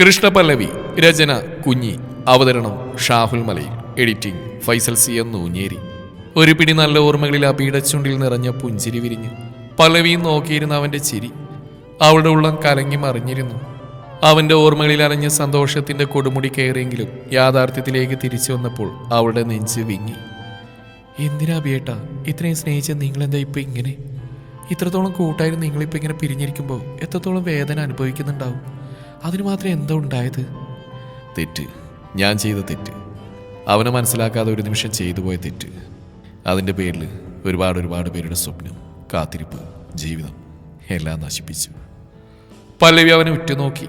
കൃഷ്ണപല്ലവി രചന കുഞ്ഞി അവതരണം Shahul Malayil editing Faisal C M Noonjeri. ഒരു പിടി നല്ല ഓർമ്മകളിൽ ആ പീടച്ചുണ്ടിൽ നിറഞ്ഞ പുഞ്ചിരി വിരിഞ്ഞു. പല്ലവിയും നോക്കിയിരുന്ന അവന്റെ ചിരി. അവളുടെ ഉള്ളം കലങ്ങി മറിഞ്ഞിരുന്നു. അവന്റെ ഓർമ്മകളിൽ അലഞ്ഞ സന്തോഷത്തിന്റെ കൊടുമുടി കയറിയെങ്കിലും യാഥാർത്ഥ്യത്തിലേക്ക് തിരിച്ചു വന്നപ്പോൾ അവളുടെ നെഞ്ച് വിങ്ങി. എന്തിനാ ബിയേട്ടാ ഇത്രയും സ്നേഹിച്ച നിങ്ങളെന്താ ഇപ്പം ഇങ്ങനെ? ഇത്രത്തോളം കൂട്ടായിരുന്നു നിങ്ങളിപ്പോൾ ഇങ്ങനെ പിരിഞ്ഞിരിക്കുമ്പോൾ എത്രത്തോളം വേദന അനുഭവിക്കുന്നുണ്ടാവും? അതിന് മാത്രം എന്താ ഉണ്ടായത്? തെറ്റ്. ഞാൻ ചെയ്ത തെറ്റ്. അവനെ മനസ്സിലാക്കാതെ ഒരു നിമിഷം ചെയ്തു പോയ തെറ്റ്. അതിന്റെ പേരിൽ ഒരുപാട് ഒരുപാട് പേരുടെ സ്വപ്നം കാത്തിരിപ്പ് ജീവിതം എല്ലാം നശിപ്പിച്ചു. പല്ലവി അവനെ ഉറ്റുനോക്കി.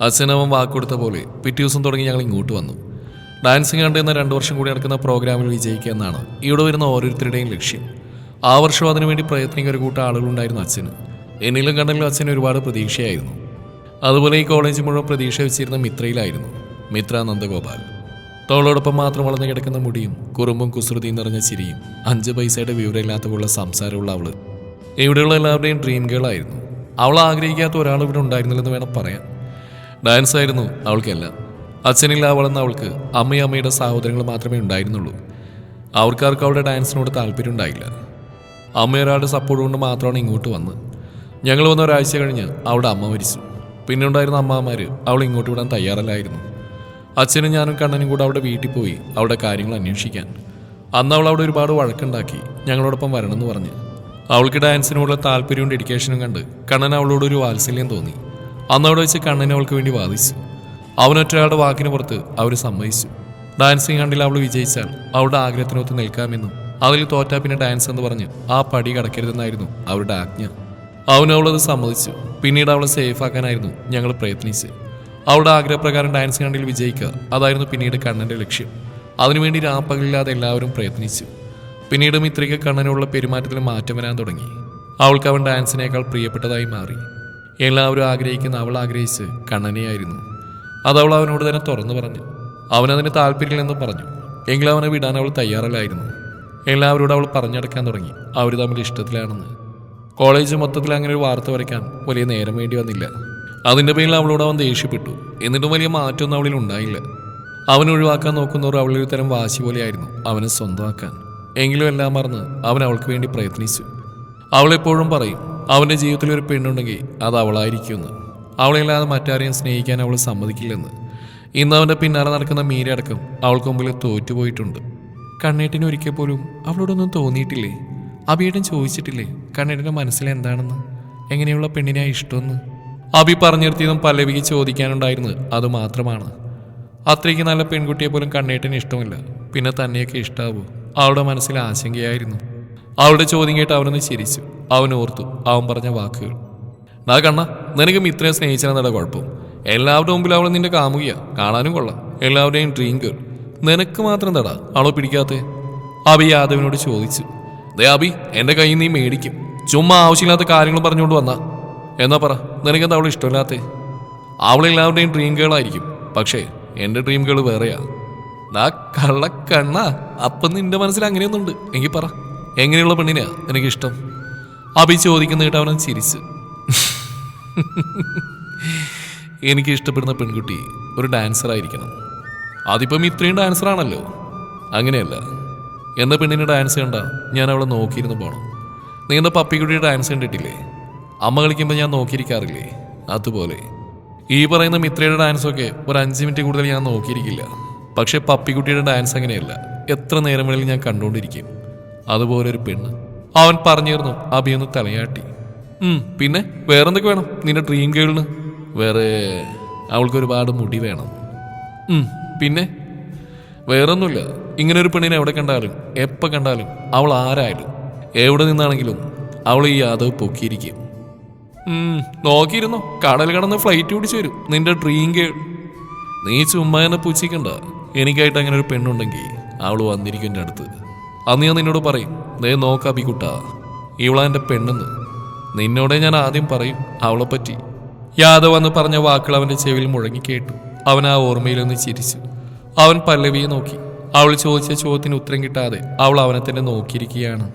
അച്ഛനവൻ വാക്കുകൊടുത്ത പോലെ പിറ്റേ ദിവസം തുടങ്ങി ഞങ്ങൾ ഇങ്ങോട്ട് വന്നു. ഡാൻസിങ് കണ്ടെന്ന രണ്ട് വർഷം കൂടി നടക്കുന്ന പ്രോഗ്രാമിൽ വിജയിക്കുക എന്നാണ് ഇവിടെ വരുന്ന ഓരോരുത്തരുടെയും ലക്ഷ്യം. ആ വർഷം അതിനുവേണ്ടി പ്രയത്നിക്കുന്ന ഒരു കൂട്ടം ആളുകളുണ്ടായിരുന്നു അച്ഛന്. എന്നിലും കണ്ടെങ്കിലും അച്ഛന് ഒരുപാട് പ്രതീക്ഷയായിരുന്നു. അതുപോലെ ഈ കോളേജ് മുഴുവൻ പ്രതീക്ഷ വെച്ചിരുന്ന മിത്രയിലായിരുന്നു മിത്ര നന്ദഗോപാൽ. തോളോടൊപ്പം മാത്രം വളർന്നു കിടക്കുന്ന മുടിയും കുറുമ്പും കുസൃതിയും നിറഞ്ഞ ചിരിയും അഞ്ച് പൈസയുടെ വിവരമില്ലാത്തപോലുള്ള സംസാരമുള്ള അവൾ. ഇവിടെയുള്ള എല്ലാവരുടെയും ഡ്രീം ഗേൾ ആയിരുന്നു. അവൾ ആഗ്രഹിക്കാത്ത ഒരാൾ ഇവിടെ ഉണ്ടായിരുന്നില്ലെന്ന് വേണം പറയാൻ. ഡാൻസ് ആയിരുന്നു അവൾക്കെല്ലാം. അച്ഛനില്ല അവളെന്ന് അവൾക്ക് അമ്മയും അമ്മയുടെ സഹോദരങ്ങൾ മാത്രമേ ഉണ്ടായിരുന്നുള്ളൂ. അവർക്കാർക്ക് അവളുടെ ഡാൻസിനോട് താല്പര്യം ഉണ്ടായില്ല. അമ്മയൊരാളുടെ സപ്പോർട്ട് കൊണ്ട് മാത്രമാണ് ഇങ്ങോട്ട് വന്ന് ഞങ്ങൾ വന്ന ഒരാഴ്ച കഴിഞ്ഞ് അവളുടെ അമ്മ മരിച്ചു. പിന്നെ ഉണ്ടായിരുന്ന അമ്മമാര് അവൾ ഇങ്ങോട്ട് വിടാൻ തയ്യാറല്ലായിരുന്നു. അച്ഛനും ഞാനും കണ്ണനും കൂടെ അവിടെ വീട്ടിൽ പോയി അവിടെ കാര്യങ്ങൾ അന്വേഷിക്കാൻ. അന്ന് അവൾ അവിടെ ഒരുപാട് വഴക്കുണ്ടാക്കി ഞങ്ങളോടൊപ്പം വരണമെന്ന് പറഞ്ഞ്. അവൾക്ക് ഡാൻസിനോടുള്ള താല്പര്യവും ഡെഡിക്കേഷനും കണ്ട് കണ്ണൻ അവളോട് ഒരു വാത്സല്യം തോന്നി. അന്ന് അവിടെ വെച്ച് കണ്ണൻ അവൾക്ക് വേണ്ടി വാദിച്ചു. അവനൊറ്റയാളുടെ വാക്കിന് പുറത്ത് അവർ സമ്മതിച്ചു. ഡാൻസിങ് കണ്ടിൽ അവൾ വിജയിച്ചാൽ അവളുടെ ആഗ്രഹത്തിനൊത്ത് നിൽക്കാമെന്നും അതിൽ തോറ്റാ പിന്നെ ഡാൻസ് എന്ന് പറഞ്ഞ് ആ പടി കടക്കരുതെന്നായിരുന്നു അവരുടെ ആജ്ഞ. അവൻ അവളത് സമ്മതിച്ചു. പിന്നീട് അവളെ സേഫ് ആക്കാനായിരുന്നു ഞങ്ങൾ പ്രയത്നിച്ച് അവളുടെ ആഗ്രഹപ്രകാരം ഡാൻസ് കണ്ടിൽ വിജയിക്കുക അതായിരുന്നു പിന്നീട് കണ്ണന്റെ ലക്ഷ്യം. അതിനുവേണ്ടി രാപ്പകലില്ലാതെ എല്ലാവരും പ്രയത്നിച്ചു. പിന്നീട് ഇത്രയ്ക്ക് കണ്ണനുള്ള പെരുമാറ്റത്തിൽ മാറ്റം വരാൻ തുടങ്ങി. അവൾക്ക് അവൻ ഡാൻസിനേക്കാൾ പ്രിയപ്പെട്ടതായി മാറി. എല്ലാവരും ആഗ്രഹിക്കുന്ന അവൾ ആഗ്രഹിച്ച് കണ്ണനെയായിരുന്നു. അത് അവൾ അവനോട് തന്നെ തുറന്നു പറഞ്ഞു. അവനതിന് താല്പര്യമില്ലെന്നും പറഞ്ഞു. എങ്കിലും അവനെ വിടാൻ അവൾ തയ്യാറല്ലായിരുന്നു. എല്ലാവരോടും അവൾ പറഞ്ഞടക്കാൻ തുടങ്ങി. അവർ തമ്മിൽ ഇഷ്ടത്തിലാണെന്ന്. കോളേജ് മൊത്തത്തിൽ അങ്ങനെ ഒരു വാർത്ത വരയ്ക്കാൻ വലിയ നേരം വേണ്ടി വന്നില്ല. അതിന്റെ പേരിൽ അവളോട് അവൻ ദേഷ്യപ്പെട്ടു. എന്നിട്ടും വലിയ മാറ്റമൊന്നും അവളിൽ ഉണ്ടായില്ല. അവൻ ഒഴിവാക്കാൻ നോക്കുന്നവർ അവളിൽ ഒരു തരം വാശി പോലെയായിരുന്നു അവനെ സ്വന്തമാക്കാൻ. എങ്കിലും എല്ലാം മറന്ന് അവൻ അവൾക്ക് വേണ്ടി പ്രയത്നിച്ചു. അവളെപ്പോഴും പറയും അവന്റെ ജീവിതത്തിൽ ഒരു പെണ്ണുണ്ടെങ്കിൽ അത് അവളായിരിക്കുമെന്ന്. അവളെല്ലാതെ മറ്റാരെയും സ്നേഹിക്കാൻ അവൾ സമ്മതിക്കില്ലെന്ന്. ഇന്ന് അവന്റെ പിന്നാലെ നടക്കുന്ന മീരടക്കം അവൾക്ക് മുമ്പിൽ തോറ്റുപോയിട്ടുണ്ട്. കണ്ണേട്ടിന് ഒരിക്കൽ പോലും അവളോടൊന്നും തോന്നിയിട്ടില്ലേ? അബിയേട്ടൻ ചോദിച്ചിട്ടില്ലേ കണ്ണേട്ടിന്റെ മനസ്സിൽ എന്താണെന്ന്? എങ്ങനെയുള്ള പെണ്ണിനെ ഇഷ്ടമെന്ന്? അബി പറഞ്ഞു നിർത്തിയതും പല്ലവിക്ക് ചോദിക്കാനുണ്ടായിരുന്നത് അത് മാത്രമാണ്. അത്രയ്ക്ക് നല്ല പെൺകുട്ടിയെ പോലും കണ്ണേട്ടിന് ഇഷ്ടമില്ല. പിന്നെ തന്നെയൊക്കെ ഇഷ്ടാവൂ. അവളുടെ മനസ്സിൽ ആശങ്കയായിരുന്നു. അവളുടെ ചോദ്യം കേട്ട് അവനൊന്ന് ചിരിച്ചു. അവൻ ഓർത്തു അവൻ പറഞ്ഞ വാക്കുകൾ. നാ കണ്ണ നിനക്കും ഇത്രയും സ്നേഹിച്ചാൽ കുഴപ്പം. എല്ലാവരുടെ മുമ്പിൽ അവൾ നിന്റെ കാമുകിയ. കാണാനും കൊള്ളാം. എല്ലാവരുടെയും ഡ്രീം ഗേൾ നിനക്ക് മാത്രം തടാ അവളെ പിടിക്കാത്തേ അബി യാദവിനോട് ചോദിച്ചു. ദേ അബി കയ്യിൽ നീ മേടിക്കും. ചുമ്മാ ആവശ്യമില്ലാത്ത കാര്യങ്ങൾ പറഞ്ഞുകൊണ്ട് വന്നാ. എന്നാ പറ നിനക്കെന്താ അവളെ ഇഷ്ടമില്ലാത്തേ? അവളെല്ലാവരുടെയും ഡ്രീം ഗേളായിരിക്കും പക്ഷേ എന്റെ ഡ്രീം ഗേൾ വേറെയാ. നാ കള്ളക്കണ്ണ അപ്പം നിന്റെ മനസ്സിൽ അങ്ങനെയൊന്നുണ്ട്. എങ്കിൽ പറ എങ്ങനെയുള്ള പെണ്ണിനെയാ എനിക്ക് ഇഷ്ടം അഭി ചോദിക്കുന്ന കേട്ട് ചിരിച്ച്. എനിക്ക് ഇഷ്ടപ്പെടുന്ന പെൺകുട്ടി ഒരു ഡാൻസർ ആയിരിക്കണം. അതിപ്പം ഇത്രയും ഡാൻസർ ആണല്ലോ. അങ്ങനെയല്ല. എന്ന പെണ്ണിന് ഡാൻസ് കണ്ട ഞാൻ അവളെ നോക്കിയിരുന്നു പോണം. നീ എന്താ പപ്പിക്കുട്ടിയുടെ ഡാൻസ് കണ്ടിട്ടില്ലേ? അമ്മ കളിക്കുമ്പോൾ ഞാൻ നോക്കിയിരിക്കാറില്ലേ? അതുപോലെ. ഈ പറയുന്ന മിത്രയുടെ ഡാൻസൊക്കെ ഒരു അഞ്ച് മിനിറ്റ് കൂടുതൽ ഞാൻ നോക്കിയിരിക്കില്ല. പക്ഷേ പപ്പിക്കുട്ടിയുടെ ഡാൻസ് അങ്ങനെയല്ല. എത്ര നേരം വേണമെങ്കിലും ഞാൻ കണ്ടുകൊണ്ടിരിക്കും. അതുപോലെ ഒരു പെണ്ണ്. അവൻ പറഞ്ഞിരുന്നു ഒന്ന് തലയാട്ടി. പിന്നെ വേറെന്തൊക്കെ വേണം? നിന്റെ ഡ്രീം ഗേളിന് വേറെ അവൾക്ക് ഒരുപാട് മുടി വേണം. പിന്നെ? വേറൊന്നുമില്ല. ഇങ്ങനെ ഒരു പെണ്ണിനെ എവിടെ കണ്ടാലും എപ്പോൾ കണ്ടാലും അവൾ ആരായാലും എവിടെ നിന്നാണെങ്കിലും അവൾ ഈ യാദവ് പൊക്കിയിരിക്കും. നോക്കിയിരുന്നോ? കടൽ കടന്ന് ഫ്ലൈറ്റ് പിടിച്ചു വരും. നിന്റെ ഡ്രീം ഗേൾ നീ ചുമ്മാ എന്നെ പൂച്ചിക്കണ്ട എനിക്കായിട്ട് അങ്ങനെ ഒരു പെണ്ണുണ്ടെങ്കിൽ അവൾ വന്നിരിക്കും എന്റെ അടുത്ത്. അന്ന് ഞാൻ നിന്നോട് പറയും ദേ നോക്കാ ബിക്കുട്ട ഇവളാ എന്റെ പെണ്ണെന്ന്. നിന്നോടെ ഞാൻ ആദ്യം പറയും അവളെപ്പറ്റി. പറ്റി യാദവ് എന്ന് പറഞ്ഞ വാക്കുകൾ അവന്റെ ചെവിയിൽ മുഴങ്ങി കേട്ടു. അവൻ ആ ഓർമ്മയിലൊന്ന് ചിരിച്ചു. അവൻ പല്ലവിയെ നോക്കി. അവൾ ചോദിച്ച ചോദ്യത്തിന് ഉത്തരം കിട്ടാതെ അവൾ അവനെ തന്നെ നോക്കിയിരിക്കുകയാണ്.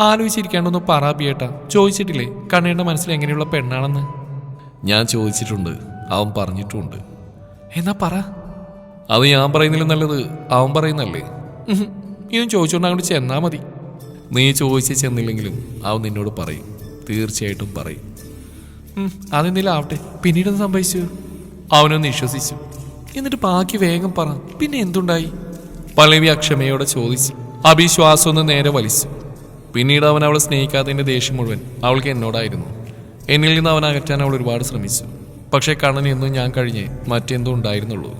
ആലോചിച്ചിരിക്കാണ്ടൊന്ന് പറ ബിയേട്ടാ. ചോദിച്ചിട്ടില്ലേ? കണ്ണയുടെ മനസ്സിൽ എങ്ങനെയുള്ള പെണ്ണാണെന്ന്? ഞാൻ ചോദിച്ചിട്ടുണ്ട്. അവൻ പറഞ്ഞിട്ടുണ്ട്. എന്നാ പറ. അത് ഞാൻ പറയുന്നില്ല നല്ലത് അവൻ പറയുന്നല്ലേ. ഇതും ചോദിച്ചുകൊണ്ട് അങ്ങോട്ട് ചെന്നാ മതി. നീ ചോദിച്ച് ചെന്നില്ലെങ്കിലും അവൻ നിന്നോട് പറയും. തീർച്ചയായിട്ടും പറയും. അതെന്തെങ്കിലും ആവട്ടെ പിന്നീട് സംഭവിച്ചു? അവനൊന്ന് വിശ്വസിച്ചു. എന്നിട്ട് ബാക്കി വേഗം പറ. പിന്നെ എന്തുണ്ടായി? പല്ലവി അക്ഷമയോടെ ചോദിച്ചു. അഭിശ്വാസം ഒന്ന് നേരെ വലിച്ചു. പിന്നീട് അവൻ അവളെ സ്നേഹിക്കാത്തതിന്റെ ദേഷ്യം മുഴുവൻ അവൾക്ക് എന്നോടായിരുന്നു. എന്നിൽ നിന്ന് അവൻ അകറ്റാൻ അവൾ ഒരുപാട് ശ്രമിച്ചു. പക്ഷേ കണ്ണൻ എന്നും ഞാൻ കഴിഞ്ഞേ മറ്റെന്തും ഉണ്ടായിരുന്നുള്ളൂ.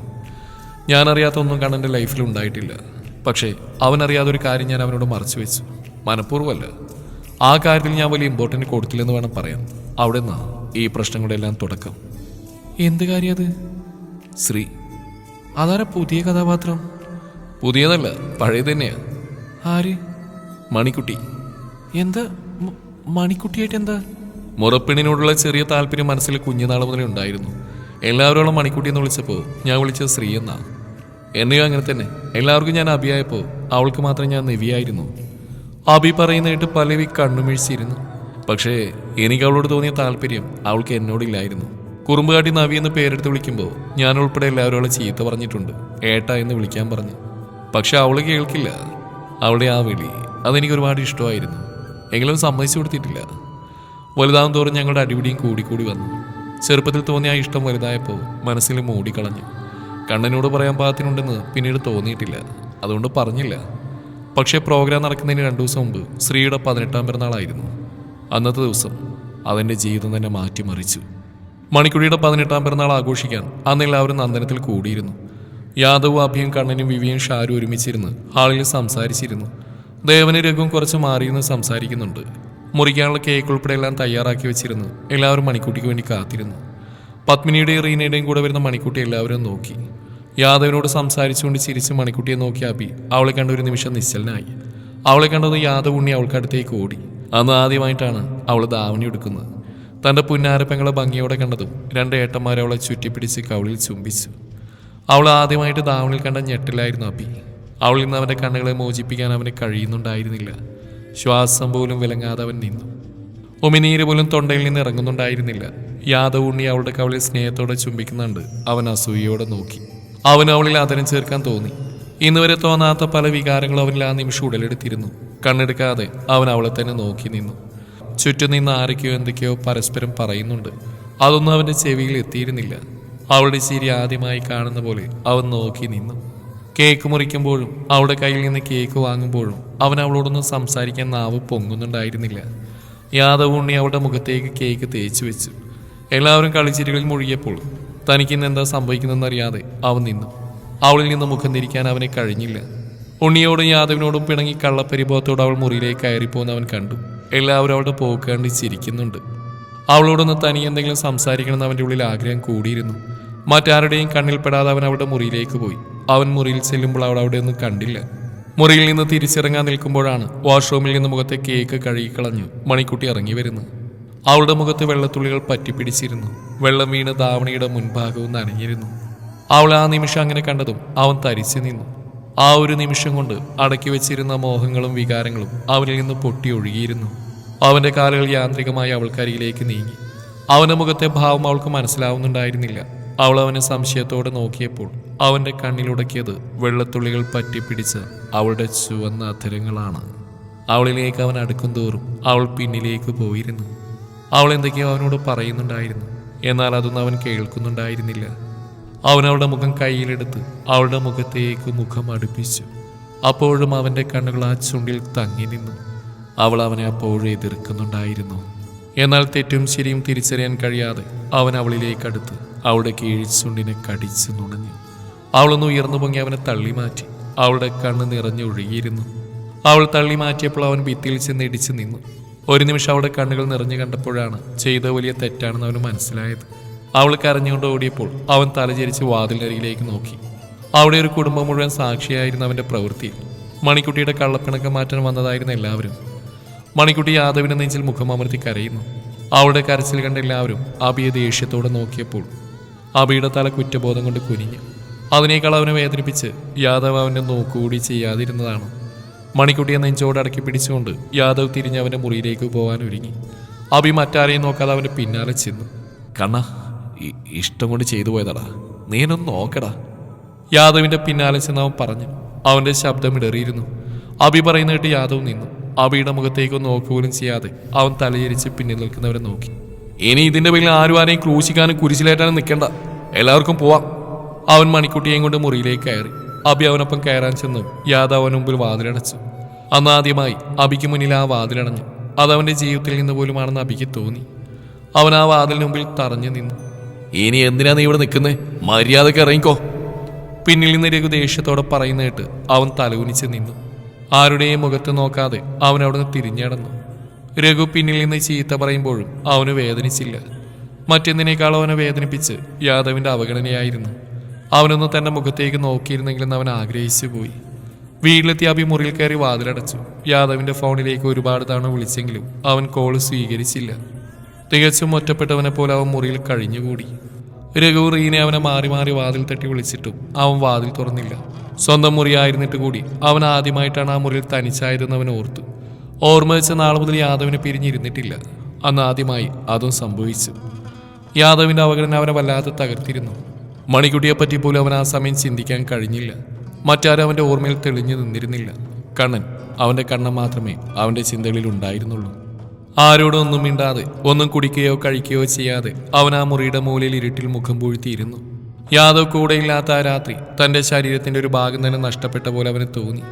ഞാനറിയാത്ത ഒന്നും കണ്ണന്റെ ലൈഫിൽ ഉണ്ടായിട്ടില്ല. പക്ഷേ അവനറിയാതെ ഒരു കാര്യം ഞാൻ അവനോട് മറച്ചു വെച്ചു. മനഃപൂർവമല്ല. ആ കാര്യത്തിൽ ഞാൻ വലിയ ഇമ്പോർട്ടന്റ് കൊടുത്തില്ലെന്ന് വേണം പറയാൻ. അവിടെ നിന്നാണ് ഈ പ്രശ്നങ്ങളുടെ എല്ലാം തുടക്കം. എന്ത് കാര്യം അത്? ശ്രീ അതാരാ പുതിയ കഥാപാത്രം? പുതിയതല്ല പഴയത് തന്നെയാ. ആര്? മണിക്കുട്ടി. എന്താ? മണിക്കുട്ടിയായിട്ട് എന്താ? മുറപ്പിണിനോടുള്ള ചെറിയ താല്പര്യം മനസ്സിൽ കുഞ്ഞുനാൾ മുതലേ ഉണ്ടായിരുന്നു. എല്ലാവരോളം മണിക്കുട്ടി എന്ന് വിളിച്ചപ്പോൾ ഞാൻ വിളിച്ചത് ശ്രീ എന്നാ. എന്നെയോ അങ്ങനെ തന്നെ. എല്ലാവർക്കും ഞാൻ അഭിയായപ്പോൾ അവൾക്ക് മാത്രം ഞാൻ നിവിയായിരുന്നു. അഭി പറയുന്നതായിട്ട് പലവി കണ്ണുമിഴിച്ചിരുന്നു. പക്ഷേ എനിക്ക് അവളോട് തോന്നിയ താല്പര്യം അവൾക്ക് എന്നോടില്ലായിരുന്നു. കുറുമ്പുകാട്ടി നവി എന്ന് പേരെടുത്ത് വിളിക്കുമ്പോൾ ഞാൻ ഉൾപ്പെടെ എല്ലാവരും അവളെ ചീത്ത പറഞ്ഞിട്ടുണ്ട്. ഏട്ട എന്ന് വിളിക്കാൻ പറഞ്ഞു. പക്ഷെ അവൾ കേൾക്കില്ല. അവളുടെ ആ വിളി അതെനിക്ക് ഒരുപാട് ഇഷ്ടമായിരുന്നു. എങ്കിലും സമ്മതിച്ചു കൊടുത്തിട്ടില്ല. വലുതാവും തോറും ഞങ്ങളുടെ അടിപിടിയും കൂടിക്കൂടി വന്നു. ചെറുപ്പത്തിൽ തോന്നിയ ആ ഇഷ്ടം വലുതായപ്പോൾ മനസ്സിൽ മൂടിക്കളഞ്ഞു. കണ്ണനോട് പറയാൻ പാകത്തിനുണ്ടെന്ന് പിന്നീട് തോന്നിയിട്ടില്ല. അതുകൊണ്ട് പറഞ്ഞില്ല. പക്ഷേ പ്രോഗ്രാം നടക്കുന്നതിന് രണ്ടു ദിവസം മുമ്പ് ശ്രീയുടെ പതിനെട്ടാം പിറന്നാളായിരുന്നു. അന്നത്തെ ദിവസം അതെന്റെ ജീവിതം തന്നെ മാറ്റിമറിച്ചു. മണിക്കുഴിയുടെ പതിനെട്ടാം പിറന്നാൾ ആഘോഷിക്കാൻ അന്ന് എല്ലാവരും നന്ദനത്തിൽ കൂടിയിരുന്നു. യാദവും അഭിയും കണ്ണനും വിവിയും ഷാരും ഒരുമിച്ചിരുന്ന് ഹാളിൽ സംസാരിച്ചിരുന്നു. ദേവന് രഘുവും കുറച്ച് മാറിയിരുന്ന് സംസാരിക്കുന്നുണ്ട്. മുറിക്കാനുള്ള കേക്ക് ഉൾപ്പെടെ എല്ലാം തയ്യാറാക്കി വെച്ചിരുന്നു എല്ലാവരും മണിക്കുട്ടിക്ക് വേണ്ടി കാത്തിരുന്നു. പത്മിനിയുടെയും റീനയുടെയും കൂടെ വരുന്ന മണിക്കുട്ടി എല്ലാവരും നോക്കി. യാദവിനോട് സംസാരിച്ചുകൊണ്ട് ചിരിച്ച് മണിക്കുട്ടിയെ നോക്കി അഭി അവളെ കണ്ട ഒരു നിമിഷം നിശ്ചലനായി. അവളെ കണ്ടത് യാദവ് ഉണ്ണി അവൾക്കടുത്തേക്ക് ഓടി. അന്ന് ആദ്യമായിട്ടാണ് അവൾ ദാവണി എടുക്കുന്നത്. തന്റെ പുന്നാരപ്പങ്ങളെ ഭംഗിയോടെ കണ്ടതും രണ്ട് ഏട്ടന്മാരെ അവളെ ചുറ്റിപ്പിടിച്ച് കവളിൽ ചുംബിച്ചു. അവൾ ആദ്യമായിട്ട് ദാവണിൽ കണ്ട ഞെട്ടിലായിരുന്നു അബി അവളിൽ നിന്ന് അവന്റെ കണ്ണുകളെ മോചിപ്പിക്കാൻ അവന് കഴിയുന്നുണ്ടായിരുന്നില്ല. ശ്വാസം പോലും വിലങ്ങാതെ അവൻ നിന്നു. ഉമിനീര് പോലും തൊണ്ടയിൽ നിന്ന് ഇറങ്ങുന്നുണ്ടായിരുന്നില്ല. യാദവ് ഉണ്ണി അവളുടെ കവളിൽ സ്നേഹത്തോടെ ചുംബിക്കുന്നുണ്ട്. അവൻ അസൂയയോടെ നോക്കി. അവൻ അവളിൽ അതരം ചേർക്കാൻ തോന്നി. ഇന്നുവരെ തോന്നാത്ത പല വികാരങ്ങളും അവനിൽ ആ നിമിഷം ഉടലെടുത്തിരുന്നു. കണ്ണെടുക്കാതെ അവൻ അവളെ തന്നെ നോക്കി നിന്നു. ചുറ്റും നിന്ന് ആരൊക്കെയോ എന്തൊക്കെയോ പരസ്പരം പറയുന്നുണ്ട്. അതൊന്നും അവന്റെ ചെവിയിൽ എത്തിയിരുന്നില്ല. അവളുടെ ചിരി ആദ്യമായി കാണുന്ന പോലെ അവൻ നോക്കി നിന്നു. കേക്ക് മുറിക്കുമ്പോഴും അവളുടെ കയ്യിൽ നിന്ന് കേക്ക് വാങ്ങുമ്പോഴും അവൻ അവളോടൊന്നും സംസാരിക്കാൻ നാവ് പൊങ്ങുന്നുണ്ടായിരുന്നില്ല. യാദവ് ഉണ്ണി അവളുടെ മുഖത്തേക്ക് കേക്ക് തേച്ചു വെച്ചു. എല്ലാവരും കളിച്ചിരികളിൽ മുഴുകിയപ്പോൾ തനിക്ക് ഇന്ന് എന്താ സംഭവിക്കുന്നതെന്നറിയാതെ അവൻ നിന്നു. അവളിൽ നിന്ന് മുഖം തിരിക്കാൻ അവനെ കഴിഞ്ഞില്ല. ഉണ്ണിയോടും യാദവിനോടും പിണങ്ങി കള്ളപ്പരിഭവത്തോട് അവൾ മുറിയിലേക്ക് കയറിപ്പോന്ന് അവൻ കണ്ടു. എല്ലാവരും അവളുടെ പോക്ക് ചിരിക്കുന്നുണ്ട്. അവളോടൊന്ന് തനി എന്തെങ്കിലും സംസാരിക്കണമെന്ന് അവന്റെ ഉള്ളിൽ ആഗ്രഹം കൂടിയിരുന്നു. മറ്റാരുടെയും കണ്ണിൽപ്പെടാതെ അവൻ അവളുടെ മുറിയിലേക്ക് പോയി. അവൻ മുറിയിൽ ചെല്ലുമ്പോൾ അവൾ അവിടെ ഒന്നും കണ്ടില്ല. മുറിയിൽ നിന്ന് തിരിച്ചിറങ്ങാൻ നിൽക്കുമ്പോഴാണ് വാഷ്റൂമിൽ നിന്ന് മുഖത്തെ കേക്ക് കഴുകിക്കളഞ്ഞു മണിക്കുട്ടി ഇറങ്ങി വരുന്നു അവളുടെ മുഖത്ത് വെള്ളത്തുള്ളികൾ പറ്റിപ്പിടിച്ചിരുന്നു. വെള്ളം വീണ് ധാവണിയുടെ മുൻഭാഗവും നനഞ്ഞിരുന്നു. അവൾ ആ നിമിഷം അങ്ങനെ കണ്ടതും അവൻ തരിച്ചു നിന്നു. ആ ഒരു നിമിഷം കൊണ്ട് അടക്കി വെച്ചിരുന്ന മോഹങ്ങളും വികാരങ്ങളും അവനിൽ നിന്ന് പൊട്ടി ഒഴുകിയിരുന്നു. അവന്റെ കാലുകൾ യാന്ത്രികമായി അവൾക്കരികിലേക്ക് നീങ്ങി. അവന്റെ മുഖത്തെ ഭാവം അവൾക്ക് മനസ്സിലാവുന്നുണ്ടായിരുന്നില്ല. അവൾ അവനെ സംശയത്തോടെ നോക്കിയപ്പോൾ അവന്റെ കണ്ണിലുടക്കിയത് വെള്ളത്തുള്ളികൾ പറ്റിപ്പിടിച്ച അവളുടെ ചുവന്ന അധരങ്ങളാണ്. അവളിലേക്ക് അവൻ അടുക്കും തോറും അവൾ പിന്നിലേക്ക് പോയിരുന്നു. അവൾ എന്തൊക്കെയോ അവനോട് പറയുന്നുണ്ടായിരുന്നു. എന്നാൽ അതൊന്നും അവൻ കേൾക്കുന്നുണ്ടായിരുന്നില്ല. അവൻ അവളുടെ മുഖം കയ്യിലെടുത്ത് അവളുടെ മുഖത്തേക്ക് മുഖം അടുപ്പിച്ചു. അപ്പോഴും അവന്റെ കണ്ണുകൾ ആ ചുണ്ടിൽ തങ്ങി നിന്നു. അവൾ അവനെ അപ്പോഴും എതിർക്കുന്നുണ്ടായിരുന്നു. എന്നാൽ തെറ്റും ശരിയും തിരിച്ചറിയാൻ കഴിയാതെ അവൻ അവളിലേക്ക് അടുത്ത് അവളുടെ കീഴ്ച്ചുണ്ടിനെ കടിച്ചു നുണഞ്ഞു. അവളൊന്ന് ഉയർന്നു പൊങ്ങി അവനെ തള്ളി മാറ്റി. അവളുടെ കണ്ണ് നിറഞ്ഞൊഴുകിയിരുന്നു അവൾ തള്ളി മാറ്റിയപ്പോൾ അവൻ ഭിത്തിയിൽ ചെന്ന് ഇടിച്ചു നിന്നു. ഒരു നിമിഷം അവളുടെ കണ്ണുകൾ നിറഞ്ഞു കണ്ടപ്പോഴാണ് ചെയ്ത വലിയ തെറ്റാണെന്ന് അവന് മനസ്സിലായത്. അവൾ കരഞ്ഞുകൊണ്ട് ഓടിയപ്പോൾ അവൻ തലചരിച്ച് വാതിലിനരികിലേക്ക് നോക്കി. അവിടെ ഒരു കുടുംബം മുഴുവൻ സാക്ഷിയായിരുന്നു അവന്റെ പ്രവൃത്തി. മണിക്കുട്ടിയുടെ കള്ളപ്പിണക്കം മാറ്റാൻ വന്നതായിരുന്നു എല്ലാവരും. മണിക്കുട്ടി യാദവിനെ നെഞ്ചിൽ മുഖമമർത്തി കരയുന്നു. അവളുടെ കരച്ചിൽ കണ്ട എല്ലാവരും അബിയെ ദേഷ്യത്തോടെ നോക്കിയപ്പോൾ അബിയുടെ തല കുറ്റബോധം കൊണ്ട് കുനിഞ്ഞു. അതിനേക്കാൾ അവനെ വേദനിപ്പിച്ച് യാദവ് അവന്റെ നോക്കുകൂടി ചെയ്യാതിരുന്നതാണ്. മണിക്കുട്ടിയെ നെഞ്ചോട് അടക്കി പിടിച്ചുകൊണ്ട് യാദവ് തിരിഞ്ഞ് അവന്റെ മുറിയിലേക്ക് പോകാൻ ഒരുങ്ങി. അബി മറ്റാരെയും നോക്കാതെ അവന്റെ പിന്നാലെ ചെന്നു. കണ്ണ ഇഷ്ടം കൊണ്ട് ചെയ്തു പോയതാടാ. നീനൊന്ന് നോക്കടാ. യാദവിന്റെ പിന്നാലെ ചെന്ന് അവൻ പറഞ്ഞു. അവന്റെ ശബ്ദം ഇടറിയിരുന്നു. അബി പറയുന്ന കേട്ട് യാദവ് നിന്നു. അബിയുടെ മുഖത്തേക്ക് നോക്കുപോലും ചെയ്യാതെ അവൻ തലയിരിച്ച് പിന്നിൽ നിൽക്കുന്നവരെ നോക്കി. ഇനി ഇതിന്റെ പേരിൽ ആരും ആരെയും ക്രൂശിക്കാനും കുരിശിലേറ്റാനും നിൽക്കണ്ട. എല്ലാവർക്കും പോവാം. അവൻ മണിക്കുട്ടിയെയും കൊണ്ട് മുറിയിലേക്ക് കയറി. അബി അവനൊപ്പം കയറാൻ ചെന്നു യാദവ് അവന് മുമ്പിൽ വാതിലടച്ചു. അന്ന് ആദ്യമായി അബിക്ക് മുന്നിൽ ആ വാതിലടഞ്ഞു. അതവന്റെ ജീവിതത്തിൽ നിന്ന് പോലുമാണെന്ന് അബിക്ക് തോന്നി. അവൻ ആ വാതിലിന് മുമ്പിൽ തറഞ്ഞു നിന്നു. ഇനി എന്തിനാ നീ ഇവിടെ നിൽക്കുന്നേ? മര്യാദയ്ക്ക് ഇറങ്ങിക്കോ. പിന്നിൽ നിന്ന് രഘു ദേഷ്യത്തോടെ അവൻ തലകുനിച്ച് നിന്നു. ആരുടെയും മുഖത്ത് നോക്കാതെ അവൻ അവിടുന്ന് തിരിഞ്ഞടന്നു രഘു പിന്നിൽ നിന്ന് ചീത്ത പറയുമ്പോഴും അവന് വേദനിച്ചില്ല. മറ്റെന്തിനേക്കാളും അവനെ വേദനിപ്പിച്ച് യാദവിന്റെ അവഗണനയായിരുന്നു. അവനൊന്ന് തന്റെ മുഖത്തേക്ക് നോക്കിയിരുന്നെങ്കിലും അവൻ ആഗ്രഹിച്ചു പോയി. വീട്ടിലെത്തി അഭി മുറിയിൽ കയറി വാതിലടച്ചു. യാദവിന്റെ ഫോണിലേക്ക് ഒരുപാട് തവണ വിളിച്ചെങ്കിലും അവൻ കോൾ സ്വീകരിച്ചില്ല. തികച്ചും ഒറ്റപ്പെട്ടവനെ പോലെ അവൻ മുറിയിൽ കഴിഞ്ഞുകൂടി. രഘു റീനെ അവനെ മാറി മാറി വാതിൽ തട്ടി വിളിച്ചിട്ടും അവൻ വാതിൽ തുറന്നില്ല. സ്വന്തം മുറിയായിരുന്നിട്ട് കൂടി അവൻ ആദ്യമായിട്ടാണ് ആ മുറിയിൽ തനിച്ചായതെന്ന് അവൻ ഓർത്തു. ഓർമ്മ വെച്ച നാൾ മുതൽ യാദവിനെ പിരിഞ്ഞിരുന്നിട്ടില്ല. അന്ന് ആദ്യമായി അതും സംഭവിച്ചു. യാദവിന്റെ അവഗണന അവനെ വല്ലാതെ തകർത്തിരുന്നു. മണിക്കുട്ടിയെ പറ്റി പോലും അവൻ ആ സമയം ചിന്തിക്കാൻ കഴിഞ്ഞില്ല. മറ്റാരും അവന്റെ ഓർമ്മയിൽ തെളിഞ്ഞു നിന്നിരുന്നില്ല. കണ്ണൻ അവന്റെ കണ്ണൻ മാത്രമേ അവന്റെ ചിന്തകളിൽ ഉണ്ടായിരുന്നുള്ളൂ. ആരോടും ഒന്നും മിണ്ടാതെ ഒന്നും കുടിക്കുകയോ കഴിക്കുകയോ ചെയ്യാതെ അവൻ ആ മുറിയുടെ മൂലയിൽ ഇരുട്ടിൽ മുഖം പൂഴ്ത്തിയിരുന്നു. യാദവ് കൂടെയില്ലാത്ത ആ രാത്രി തന്റെ ശരീരത്തിന്റെ ഒരു ഭാഗം തന്നെ നഷ്ടപ്പെട്ട പോലെ അവന് തോന്നി.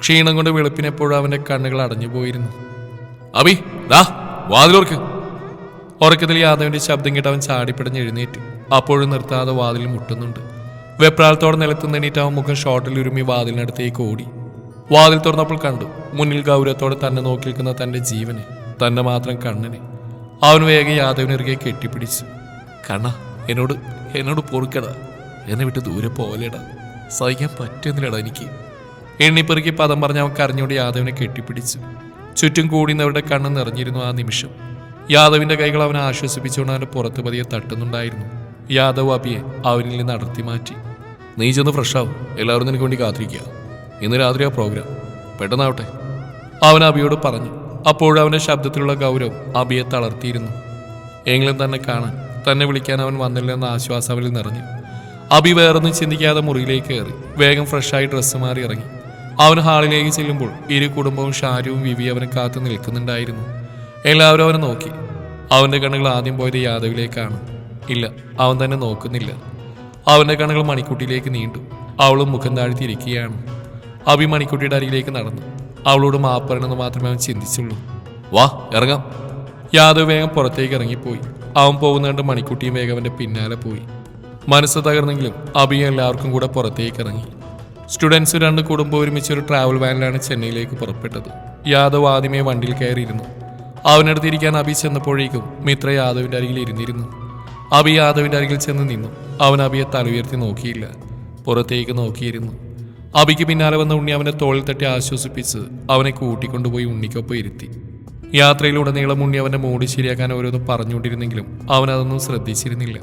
ക്ഷീണം കൊണ്ട് വെളുപ്പിനെപ്പോഴും അവന്റെ കണ്ണുകൾ അടഞ്ഞു പോയിരുന്നു അബി ദാ വാതിലോർക്ക്. ഉറക്കത്തിൽ യാദവിന്റെ ശബ്ദം കേട്ട് അവൻ ചാടിപ്പിടഞ്ഞ് എഴുന്നേറ്റ്. അപ്പോഴും നിർത്താതെ വാതിൽ മുട്ടുന്നുണ്ട്. വെപ്രാളത്തോടെ നിലത്ത് നിന്നിട്ട് അവൻ മുഖം ഷോട്ടിൽ ഉരുമി വാതിലിനടുത്തേക്ക് ഓടി. വാതിൽ തുറന്നപ്പോൾ കണ്ടു മുന്നിൽ ഗൗരവത്തോടെ തന്നെ നോക്കി നിൽക്കുന്ന തന്റെ ജീവനെ. തന്നെ മാത്രം കണ്ണിനെ അവൻ വേഗം യാദവിനെറുകെ കെട്ടിപ്പിടിച്ച് കണ്ണ എന്നോട് എന്നോട് പൊറുക്കടാ എന്നെ വിട്ട് ദൂരെ പോലെടാ സഹിക്കാൻ പറ്റുന്നില്ലടാ എനിക്ക്. എണ്ണിപ്പെറുക്കി പദം പറഞ്ഞ് അവൻ കരഞ്ഞോട് യാദവിനെ കെട്ടിപ്പിടിച്ചു ചുറ്റും കൂടിന്നവരുടെ കണ്ണ് നിറഞ്ഞിരുന്നു ആ നിമിഷം. യാദവിന്റെ കൈകൾ അവനെ ആശ്വസിപ്പിച്ചുകൊണ്ട് അവന്റെ പുറത്ത് പതിയെ തട്ടുന്നുണ്ടായിരുന്നു. യാദവ് അബിയെ അവരിൽ നിന്ന് അടർത്തി മാറ്റി നീ ചെന്ന് ഫ്രഷാവും എല്ലാവരും നിനക്ക് വേണ്ടി കാത്തിരിക്കുക. ഇന്ന് രാത്രി ആ പ്രോഗ്രാം പെട്ടെന്നാവട്ടെ. അവൻ അബിയോട് പറഞ്ഞു അപ്പോഴും അവന്റെ ശബ്ദത്തിലുള്ള ഗൗരവം അബിയെ തളർത്തിയിരുന്നു. എങ്കിലും തന്നെ കാണാൻ തന്നെ വിളിക്കാൻ അവൻ വന്നില്ലെന്ന ആശ്വാസം അവനിൽ നിറഞ്ഞു. അബി വേറൊന്നും ചിന്തിക്കാതെ മുറിയിലേക്ക് കയറി വേഗം ഫ്രഷായി ഡ്രസ്സ് മാറി ഇറങ്ങി. അവൻ ഹാളിലേക്ക് ചെല്ലുമ്പോൾ ഇരു കുടുംബവും ഷാരുവും വിവി അവനെ കാത്തു നിൽക്കുന്നുണ്ടായിരുന്നു. എല്ലാവരും അവനെ നോക്കി. അവന്റെ കണ്ണുകൾ ആദ്യം പോയത് യാദവിലേക്കാണ്. ഇല്ല അവൻ തന്നെ നോക്കുന്നില്ല. അവന്റെ കണ്ണുകൾ മണിക്കുട്ടിയിലേക്ക് നീണ്ടു. അവളും മുഖം താഴ്ത്തിയിരിക്കുകയാണ് അബി മണിക്കുട്ടിയുടെ അരികിലേക്ക് നടന്നു. അവളോട് മാപ്പറണെന്ന് മാത്രമേ അവൻ ചിന്തിച്ചുള്ളൂ. വാ ഇറങ്ങാം. യാദവ് വേഗം പുറത്തേക്ക് ഇറങ്ങിപ്പോയി. അവൻ പോകുന്നതുകൊണ്ട് മണിക്കുട്ടിയും വേഗം അവന്റെ പിന്നാലെ പോയി. മനസ്സ് തകർന്നെങ്കിലും അബിയും എല്ലാവർക്കും കൂടെ പുറത്തേക്ക് ഇറങ്ങി. സ്റ്റുഡൻസ് രണ്ട് കുടുംബം ഒരുമിച്ച് ഒരു ട്രാവൽ വാനിലാണ് ചെന്നൈയിലേക്ക് പുറപ്പെട്ടത്. യാദവ് ആദ്യമേ വണ്ടിയിൽ കയറിയിരുന്നു. അവനടുത്തിരിക്കാൻ അബി ചെന്നപ്പോഴേക്കും മിത്ര യാദവിന്റെ അരികിൽ ഇരുന്നിരുന്നു. അബി യാദവിന്റെ അരികിൽ ചെന്ന് നിന്നു. അവൻ അബിയെ തലയുയർത്തി നോക്കിയില്ല. പുറത്തേക്ക് നോക്കിയിരുന്നു. അബിക്ക് പിന്നാലെ വന്ന ഉണ്ണി അവനെ തോളിൽ തട്ടി ആശ്വസിപ്പിച്ച് അവനെ കൂട്ടിക്കൊണ്ടുപോയി ഉണ്ണിക്കൊപ്പം ഇരുത്തി. യാത്രയിലുടനീളം ഉണ്ണി അവന്റെ മൂടി ശരിയാക്കാൻ ഓരോന്ന് പറഞ്ഞുകൊണ്ടിരുന്നെങ്കിലും അവൻ അതൊന്നും ശ്രദ്ധിച്ചിരുന്നില്ല.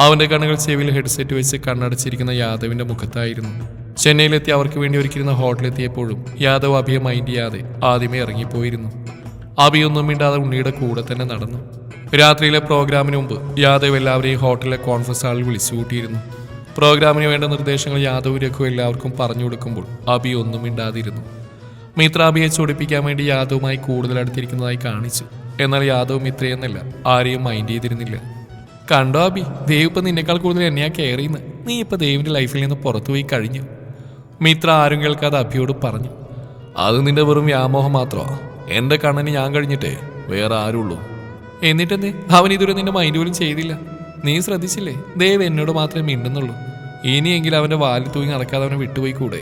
അവന്റെ കണ്ണുകൾ ചെവിയിൽ ഹെഡ്സെറ്റ് വെച്ച് കണ്ണടച്ചിരിക്കുന്ന യാദവിന്റെ മുഖത്തായിരുന്നു. ചെന്നൈയിലെത്തി അവർക്ക് വേണ്ടി ഒരുക്കിയിരുന്ന ഹോട്ടലെത്തിയപ്പോഴും യാദവ് അഭിയെ മൈൻഡ് ചെയ്യാതെ ആദ്യമേ ഇറങ്ങിപ്പോയിരുന്നു. അഭിയൊന്നും മിണ്ടാതെ ഉണ്ണിയുടെ കൂടെ തന്നെ നടന്നു. രാത്രിയിലെ പ്രോഗ്രാമിന് മുമ്പ് യാദവ് എല്ലാവരെയും ഹോട്ടലിലെ കോൺഫറൻസ് ഹാളിൽ വിളിച്ചു കൂട്ടിയിരുന്നു പ്രോഗ്രാമിന് വേണ്ട നിർദ്ദേശങ്ങൾ യാദവ് രഘു എല്ലാവർക്കും പറഞ്ഞു കൊടുക്കുമ്പോൾ അഭി ഒന്നും മിണ്ടാതിരുന്നു. മിത്ര അഭിയെ ചൊടിപ്പിക്കാൻ വേണ്ടി യാദവുമായി കൂടുതൽ അടുത്തിരിക്കുന്നതായി കാണിച്ചു. എന്നാൽ യാദവ് മിത്രയെന്നല്ല ആരെയും മൈൻഡ് ചെയ്തിരുന്നില്ല. കണ്ടോ അബി ദേവ് ഇപ്പം നിന്നേക്കാൾ കൂടുതൽ എന്നെയാ കെയർ ചെയ്യുന്നത് നീ ഇപ്പൊ ദേവിന്റെ ലൈഫിൽ നിന്ന് പുറത്തുപോയി കഴിഞ്ഞു. മിത്ര ആരും കേൾക്കാതെ അഭിയോട് പറഞ്ഞു അത് നിന്റെ വെറും വ്യാമോഹം മാത്രമാ. എന്റെ കണ്ണന് ഞാൻ കഴിഞ്ഞിട്ടേ വേറെ ആരുള്ളൂ. എന്നിട്ടെന്തേ? അവൻ ഇതുവരെ നിന്റെ മൈൻഡ് പോലും ചെയ്തില്ല. നീ ശ്രദ്ധിച്ചില്ലേ? ദേവ് എന്നോട് മാത്രമേ മിണ്ടുന്നുള്ളൂ. ഇനിയെങ്കിലും അവന്റെ വാലി തൂങ്ങി നടക്കാതെ അവനെ വിട്ടുപോയി കൂടെ.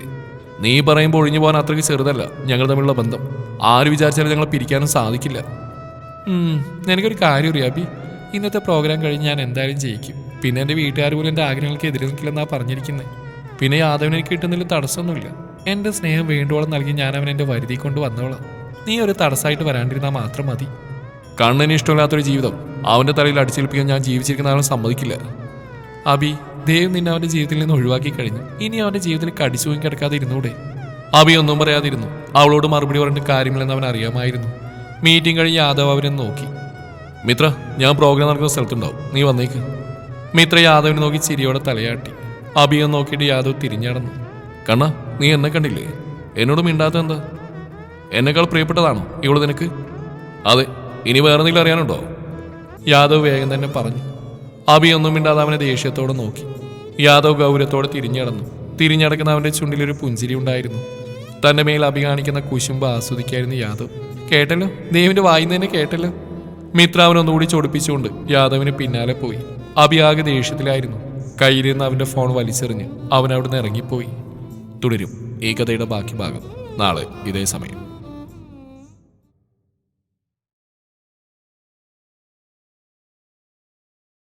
നീ പറയുമ്പോൾ ഒഴിഞ്ഞു പോകാൻ അത്രയ്ക്ക് ചെറുതല്ല ഞങ്ങൾ തമ്മിലുള്ള ബന്ധം. ആര് വിചാരിച്ചാലും ഞങ്ങളെ പിരിക്കാനും സാധിക്കില്ല. എനിക്കൊരു കാര്യം അറിയാബി ഇന്നത്തെ പ്രോഗ്രാം കഴിഞ്ഞ് ഞാൻ എന്തായാലും ജയിക്കും. പിന്നെ എന്റെ വീട്ടുകാർ പോലും എന്റെ ആഗ്രഹങ്ങൾക്ക് എതിരെ നിൽക്കില്ലെന്നാണ് പറഞ്ഞിരിക്കുന്നത് പിന്നെ യാദവിനെ കിട്ടുന്നതിൽ തടസ്സമൊന്നുമില്ല. എന്റെ സ്നേഹം വേണ്ടുവോളം നൽകി ഞാൻ അവൻ എന്റെ വരുതി കൊണ്ട് വന്നോളാം. നീ ഒരു തടസ്സമായിട്ട് വരാണ്ടിരുന്നാൽ മാത്രം മതി. കണ്ണിന് ഇഷ്ടമില്ലാത്തൊരു ജീവിതം. അവന്റെ തലയിൽ അടിച്ചേൽപ്പിക്കാൻ ഞാൻ ജീവിച്ചിരിക്കുന്ന ആളും സമ്മതിക്കില്ല. അബി ദൈവം നിന്നെ അവന്റെ ജീവിതത്തിൽ നിന്ന് ഒഴിവാക്കി കഴിഞ്ഞു. ഇനി അവന്റെ ജീവിതത്തിൽ കടിച്ചു പോയി കിടക്കാതെ ഇരുന്നൂടെ? അബി ഒന്നും പറയാതിരുന്നു. അവളോട് മറുപടി പറഞ്ഞിട്ട് കാര്യമില്ലെന്ന് അവൻ അറിയാമായിരുന്നു. മീറ്റിംഗ് കഴിഞ്ഞ് യാദവ് അവനെ നോക്കി. മിത്ര ഞാൻ പ്രോഗ്രാം നടക്കുന്ന സ്ഥലത്തുണ്ടാവും. നീ വന്നേക്ക്. മിത്ര യാദവിനെ നോക്കി ചിരിയോടെ തലയാട്ടി. അബിയെ നോക്കിയിട്ട് യാദവ് തിരിഞ്ഞടന്നു. കണ്ണ നീ എന്നെ കണ്ടില്ലേ? എന്നോട് മിണ്ടാത്ത എന്താ എന്നെക്കാൾ പ്രിയപ്പെട്ടതാണോ ഇവൾ നിനക്ക്? അതെ ഇനി വേറെ എന്തെങ്കിലും അറിയാനുണ്ടോ? യാദവ് വേഗം തന്നെ പറഞ്ഞു. അഭി ഒന്നും മിണ്ടാതെ അവനെ ദേഷ്യത്തോടെ നോക്കി. യാദവ് ഗൗരവത്തോടെ തിരിഞ്ഞടന്നു തിരിഞ്ഞടക്കുന്ന അവന്റെ ചുണ്ടിലൊരു പുഞ്ചിരി ഉണ്ടായിരുന്നു. തന്റെ മേൽ അഭി കാണിക്കുന്ന കുശുമ്പ് ആസ്വദിക്കായിരുന്നു യാദവ്. കേട്ടല്ലോ? ദേവിന്റെ വായിന്ന് തന്നെ കേട്ടല്ലോ? മിത്ര അവനൊന്നുകൂടി ചൊടിപ്പിച്ചുകൊണ്ട് യാദവിന് പിന്നാലെ പോയി. അഭി ആകെ ദേഷ്യത്തിലായിരുന്നു. കയ്യിലിരുന്ന് അവന്റെ ഫോൺ വലിച്ചെറിഞ്ഞ് അവൻ അവിടുന്ന് ഇറങ്ങിപ്പോയി. തുടരും ഈ കഥയുടെ ബാക്കി ഭാഗം. നാളെ ഇതേ സമയം.